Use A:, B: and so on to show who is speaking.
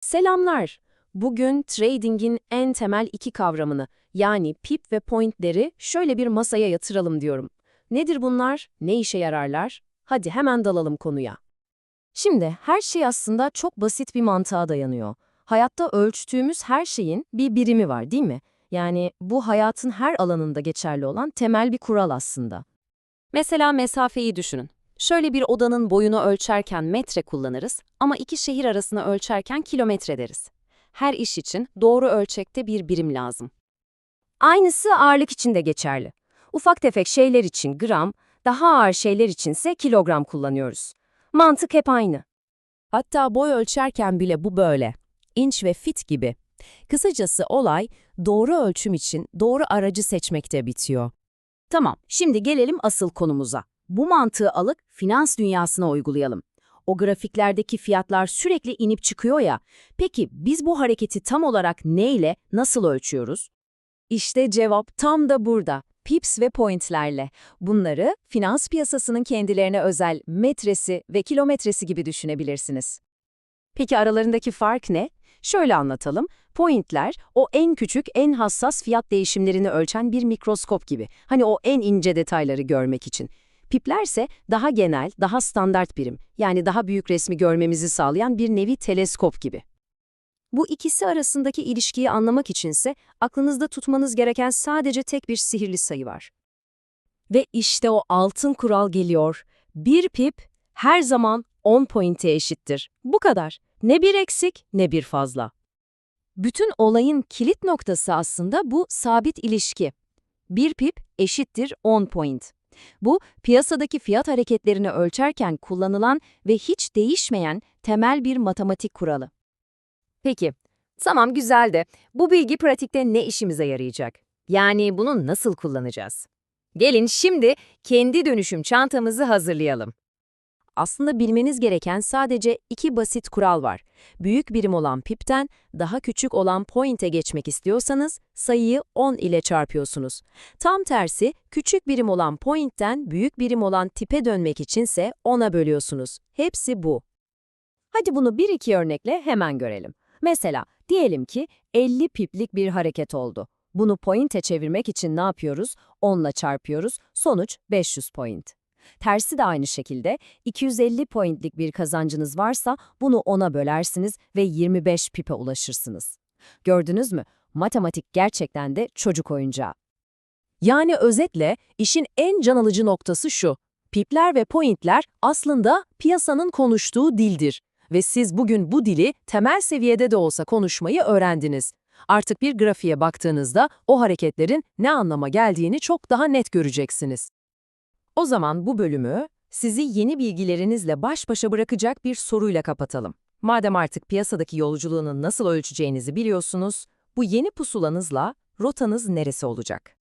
A: Selamlar. Bugün trading'in en temel iki kavramını yani pip ve pointleri şöyle bir masaya yatıralım diyorum. Nedir bunlar? Ne işe yararlar? Hadi hemen dalalım konuya. Şimdi her şey aslında çok basit bir mantığa dayanıyor. Hayatta ölçtüğümüz her şeyin bir birimi var değil mi? Yani bu hayatın her alanında geçerli olan temel bir kural aslında. Mesela mesafeyi düşünün. Şöyle bir odanın boyunu ölçerken metre kullanırız ama iki şehir arasını ölçerken kilometre deriz. Her iş için doğru ölçekte bir birim lazım. Aynısı ağırlık için de geçerli. Ufak tefek şeyler için gram, daha ağır şeyler içinse kilogram kullanıyoruz. Mantık hep aynı.
B: Hatta boy ölçerken bile bu böyle. İnç ve fit gibi. Kısacası olay doğru ölçüm için doğru aracı seçmekte bitiyor.
C: Tamam, şimdi gelelim asıl konumuza. Bu mantığı alıp finans dünyasına uygulayalım. O grafiklerdeki fiyatlar sürekli inip çıkıyor ya. Peki biz bu hareketi tam olarak neyle, nasıl ölçüyoruz?
A: İşte cevap tam da burada. Pips ve pointlerle. Bunları finans piyasasının kendilerine özel metresi ve kilometresi gibi düşünebilirsiniz. Peki aralarındaki fark ne? Şöyle anlatalım. Pointler o en küçük, en hassas fiyat değişimlerini ölçen bir mikroskop gibi. Hani o en ince detayları görmek için. Piplerse daha genel, daha standart birim. Yani daha büyük resmi görmemizi sağlayan bir nevi teleskop gibi. Bu ikisi arasındaki ilişkiyi anlamak içinse aklınızda tutmanız gereken sadece tek bir sihirli sayı var. Ve işte o altın kural geliyor. Bir pip her zaman 10 pointe eşittir. Bu kadar. Ne bir eksik ne bir fazla. Bütün olayın kilit noktası aslında bu sabit ilişki. Bir pip eşittir 10 point. Bu, piyasadaki fiyat hareketlerini ölçerken kullanılan ve hiç değişmeyen temel bir matematik kuralı. Peki, tamam güzel de bu bilgi pratikte ne işimize yarayacak? Yani bunu nasıl kullanacağız? Gelin şimdi kendi dönüşüm çantamızı hazırlayalım. Aslında bilmeniz gereken sadece iki basit kural var. Büyük birim olan pipten daha küçük olan point'e geçmek istiyorsanız sayıyı 10 ile çarpıyorsunuz. Tam tersi küçük birim olan point'ten büyük birim olan tipe dönmek içinse 10'a bölüyorsunuz. Hepsi bu. Hadi bunu bir iki örnekle hemen görelim. Mesela diyelim ki 50 piplik bir hareket oldu. Bunu point'e çevirmek için ne yapıyoruz? 10 ile çarpıyoruz. Sonuç 500 point. Tersi de aynı şekilde 250 pointlik bir kazancınız varsa bunu 10'a bölersiniz ve 25 pipe ulaşırsınız. Gördünüz mü? Matematik gerçekten de çocuk oyuncağı. Yani özetle işin en can alıcı noktası şu. Pipler ve pointler aslında piyasanın konuştuğu dildir. Ve siz bugün bu dili temel seviyede de olsa konuşmayı öğrendiniz. Artık bir grafiğe baktığınızda o hareketlerin ne anlama geldiğini çok daha net göreceksiniz. O zaman bu bölümü sizi yeni bilgilerinizle baş başa bırakacak bir soruyla kapatalım. Madem artık piyasadaki yolculuğunu nasıl ölçeceğinizi biliyorsunuz, bu yeni pusulanızla rotanız neresi olacak?